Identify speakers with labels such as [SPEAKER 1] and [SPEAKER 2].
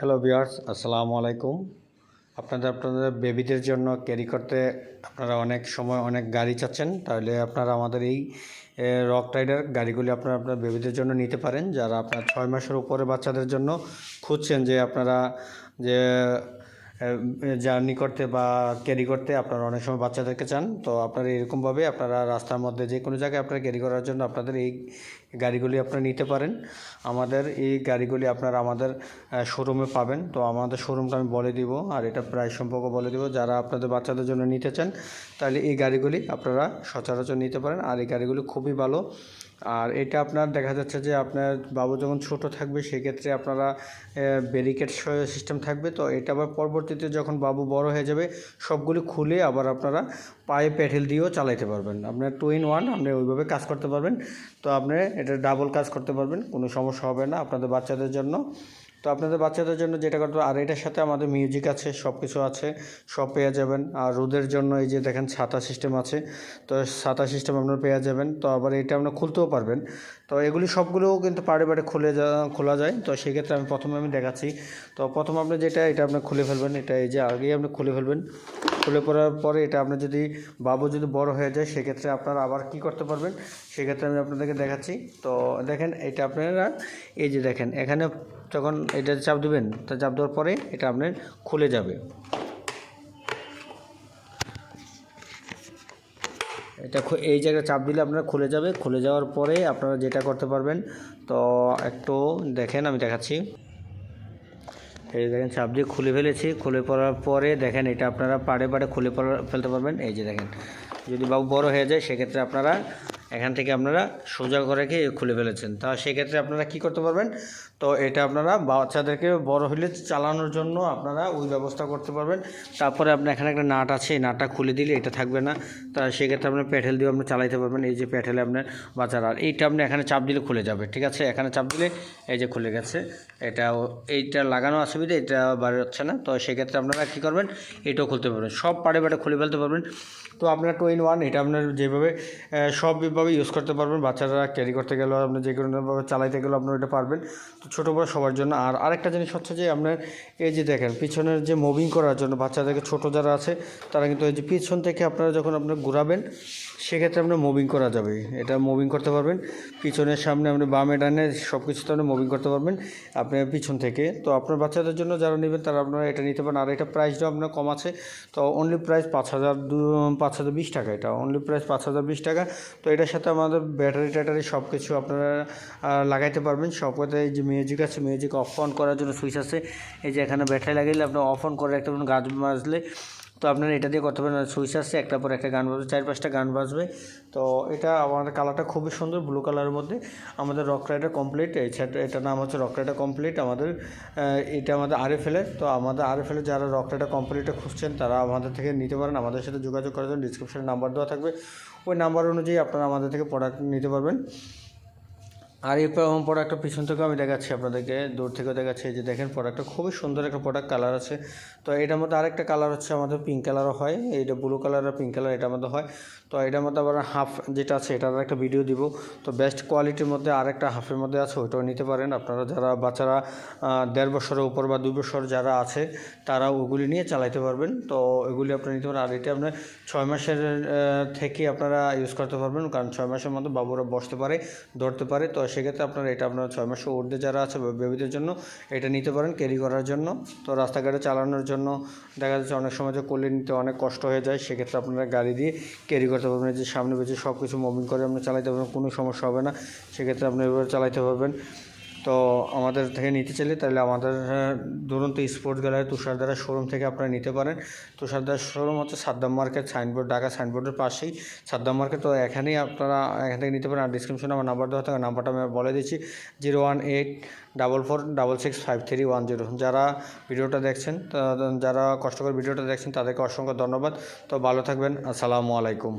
[SPEAKER 1] Hello বিয়ার্স আসসালামু আলাইকুম আপনাদের আপনাদের বেবিদের জন্য ক্যারি করতে আপনারা অনেক সময় অনেক গাড়ি চাচ্ছেন, তাহলে আপনারা আমাদের এই রক রাইডার গাড়িগুলি আপনারা আপনার বেবিদের জন্য নিতে পারেন, যারা আপনার ছয় মাসের উপরে বাচ্চাদের জন্য খুঁজছেন যে আপনারা যে জার্নি করতে বা ক্যারি করতে আপনারা অনেক সময় বাচ্চাদেরকে চান। তো আপনারা এরকমভাবে আপনারা রাস্তার মধ্যে যে কোনো জায়গায় আপনারা ক্যারি করার জন্য আপনাদের এই গাড়িগুলি আপনারা নিতে পারেন। আমাদের এই গাড়িগুলি আপনারা আমাদের শোরুমে পাবেন। তো আমাদের শোরুমটা আমি বলে দিব আর এটা প্রায় সম্পর্ক বলে দিব। যারা আপনাদের বাচ্চাদের জন্য নিতে চান, তাহলে এই গাড়িগুলি আপনারা সচরাচর নিতে পারেন। আর এই গাড়িগুলি খুবই ভালো। আর এটা আপনার দেখা যাচ্ছে যে আপনার বাবু যখন ছোট থাকবে, সেক্ষেত্রে আপনারা ব্যারিকেড সিস্টেম থাকবে। তো এটা আবার পরবর্তীতে যখন বাবু বড় হয়ে যাবে, সবগুলি খুলে আবার আপনারা পায়ে প্যাডেল দিয়েও চালাইতে পারবেন। আপনার টু ইন ওয়ান আপনি ওইভাবে কাজ করতে পারবেন। তো আপনি এটা ডাবল কাজ করতে পারবেন, কোনো সমস্যা হবে না আপনাদের বাচ্চাদের জন্য। তো আপনাদের বাচ্চাদের জন্য যেটা করতে আর এটার সাথে আমাদের মিউজিক আছে সব কিছু আছে, সব পেয়ে যাবেন। আর রোদের জন্য এই যে দেখেন ছাতা সিস্টেম আছে, তো ছাতা সিস্টেম আপনারা পেয়ে যাবেন। তো আবার এটা আপনার খুলতেও পারবেন। তো এগুলি সবগুলোও কিন্তু পাড়ে পাড়ে খুলে যা, খোলা যায়। তো সেক্ষেত্রে আমি প্রথমে আমি দেখাচ্ছি। তো প্রথম আপনি যেটা, এটা আপনি খুলে ফেলবেন। এটা এই যে আগেই আপনি খুলে ফেলবেন। খুলে পড়ার পরে এটা আপনার যদি, বাবু যদি বড় হয়ে যায়, সেক্ষেত্রে আপনারা আবার কি করতে পারবেন? সেক্ষেত্রে আমি আপনাদেরকে দেখাচ্ছি। তো দেখেন, এটা আপনারা, এই যে দেখেন, এখানে যখন এটা চাপ দেবেন, তা চাপ দেওয়ার পরে এটা আপনার খুলে যাবে। এটা এই জায়গায় চাপ দিলে আপনার খুলে যাবে। খুলে যাওয়ার পরে আপনারা যেটা করতে পারবেন, তো একটু দেখেন, আমি দেখাচ্ছি। এই যে দেখেন, চাপ দিয়ে খুলে ফেলেছি। খুলে পড়ার পরে দেখেন, এটা আপনারা পাড়ে পাড়ে খুলে ফেলতে পারবেন। এই যে দেখেন, যদি বাবু বড় হয়ে যায়, সেক্ষেত্রে আপনারা এখান থেকে আপনারা সোজা রেখে খুলে ফেলেছেন। তা সেক্ষেত্রে আপনারা কি করতে পারবেন? তো এটা আপনারা বাচ্চাদেরকে বড় হলে চালানোর জন্য আপনারা ওই ব্যবস্থা করতে পারবেন। তারপরে আপনার এখানে একটা নাট আছে, এই নাটটা খুলে দিলে এটা থাকবে না। তা সেক্ষেত্রে আপনার প্যাটেল দিয়ে আপনি চালাইতে পারবেন, এই যে প্যাটেলে আপনার বাচ্চারা। আর এইটা আপনি এখানে চাপ দিলে খুলে যাবে, ঠিক আছে? এখানে চাপ দিলে এই যে খুলে গেছে। এটা এইটা লাগানো অসুবিধা, এটা বার হচ্ছে না। তো সেক্ষেত্রে আপনারা কী করবেন, এটাও খুলতে পারবেন। সব পাড়ে পাড়ে খুলে ফেলতে পারবেন। তো আপনার টু ইন ওয়ান, এটা আপনার যেভাবে সবভাবে ইউজ করতে পারবেন। বাচ্চারা ক্যারি করতে গেলেও আপনি যে কোনোভাবে চালাইতে গেলেও আপনার এটা পারবেন। তো ছোটো বড় সবার জন্য। আর আরেকটা জিনিস হচ্ছে যে আপনার এই যে দেখেন, পিছনের যে মুভিং করার জন্য বাচ্চাদেরকে ছোটো যারা আছে, তারা কিন্তু এই যে পিছন থেকে আপনারা যখন আপনার ঘুরাবেন, সেক্ষেত্রে আপনার মুভিং করা যাবে। এটা মুভিং করতে পারবেন। পিছনের সামনে আপনি বামে ডানে সব কিছুতে আপনি মুভিং করতে পারবেন আপনার পিছন থেকে। তো আপনার বাচ্চাদের জন্য যারা নেবেন, তারা আপনারা এটা নিতে পারেন। আর এটা প্রাইসটাও আপনার কম আছে, তো অনলি প্রাইস পাঁচ হাজার দু, পাঁচ হাজার বিশ টাকা এটা। অনলি প্রাইস পাঁচ হাজার বিশ টাকা। তো এটার সাথে আমাদের ব্যাটারি ট্যাটারি সব কিছু আপনারা লাগাইতে পারবেন। সব কথায় এই যে মিউজিক আছে মিউজিক অফ অন করার জন্য সুইচ আছে। এই যে এখানে ব্যাটারি লাগাইলে আপনি অফ অন করে একটা গাছ বাজলে তো আপনার এটা দিয়ে করতে পারেন। সুইচ আসছে একটা পর একটা গান বাজবে, চার পাঁচটা গান বাজবে। তো এটা আমাদের কালারটা খুবই সুন্দর ব্লু কালারের মধ্যে। আমাদের রক রাইডার কমপ্লিট এছাড়া এটার নাম হচ্ছে রক রাইডার কমপ্লিট আমাদের এটা আমাদের আর আরএফএলের তো আমাদের আরএফএলের যারা রক রাইডার কমপ্লিটে খুঁজছেন, তারা আমাদের থেকে নিতে পারেন। আমাদের সাথে যোগাযোগ করার জন্য ডিসক্রিপশনে নাম্বার দেওয়া থাকবে। ওই নাম্বার অনুযায়ী আপনারা আমাদের থেকে প্রোডাক্ট নিতে পারবেন। আর এই প্রোডাক্টটা পিছন থেকেও আমি দেখাচ্ছি আপনাদেরকে, দূর থেকেও দেখাচ্ছি। যে দেখেন প্রোডাক্টটা খুবই সুন্দর একটা প্রোডাক্ট কালার আছে। তো এটার মধ্যে আরেকটা কালার হচ্ছে আমাদের পিঙ্ক কালারও হয়। এইটা ব্লু কালার আর পিঙ্ক কালার এটার মধ্যে হয়। তো এটার মধ্যে আবার হাফ যেটা আছে, এটার একটা ভিডিও দিব। তো বেস্ট কোয়ালিটির মধ্যে আরেকটা হাফের মধ্যে আছে, ওইটাও নিতে পারেন। আপনারা যারা বাচ্চারা দেড় বছরের উপর বা দুই বছর যারা আছে, তারা ওগুলি নিয়ে চালাইতে পারবেন। তো এগুলি আপনারা নিতে পারেন। আর এটা আপনার ছয় মাসের থেকে আপনারা ইউজ করতে পারবেন। কারণ ছয় মাসের মধ্যে বাবুরা বসতে পারে, ধরতে পারে। তো সেক্ষেত্রে আপনারা এটা আপনারা ছয় মাসের ঊর্ধ্বে যারা আছে বেবিদের জন্য এটা নিতে পারেন ক্যারি করার জন্য। তো রাস্তাঘাটে চালানোর জন্য দেখা যাচ্ছে অনেক সময় যে কোলে নিতে অনেক কষ্ট হয়ে যায়, সেক্ষেত্রে আপনারা গাড়ি দিয়ে ক্যারি করতে পারবেন। যে সামনে বেঁচে সব কিছু মুভিং করে আপনি চালাইতে পারবেন, কোনো সমস্যা হবে না। সেক্ষেত্রে আপনি এভাবে চালাইতে পারবেন। তো আমাদের থেকে নিতে চাইলে তাহলে আমাদের দুরন্ত স্পোর্টস গ্যালারি তুষারদারা শোরুম থেকে আপনারা নিতে পারেন। তুষারদার শোরুম হচ্ছে সাদ্দাম মার্কেট সাইনবোর্ড ঢাকা সাইনবোর্ডের পাশেই। সাদ্দাম মার্কেট তো এখানেই আপনারা, এখান থেকে নিতে পারেন। আর ডিসক্রিপশনে আমার নাম্বার দেওয়া থাকে নাম্বারটা আমি বলে দিচ্ছি। Zero one eight double four double six five three one zero. যারা ভিডিওটা দেখছেন যারা কষ্ট করে ভিডিওটা দেখছেন, তাদেরকে অসংখ্য ধন্যবাদ। তো ভালো থাকবেন। আসসালামু আলাইকুম।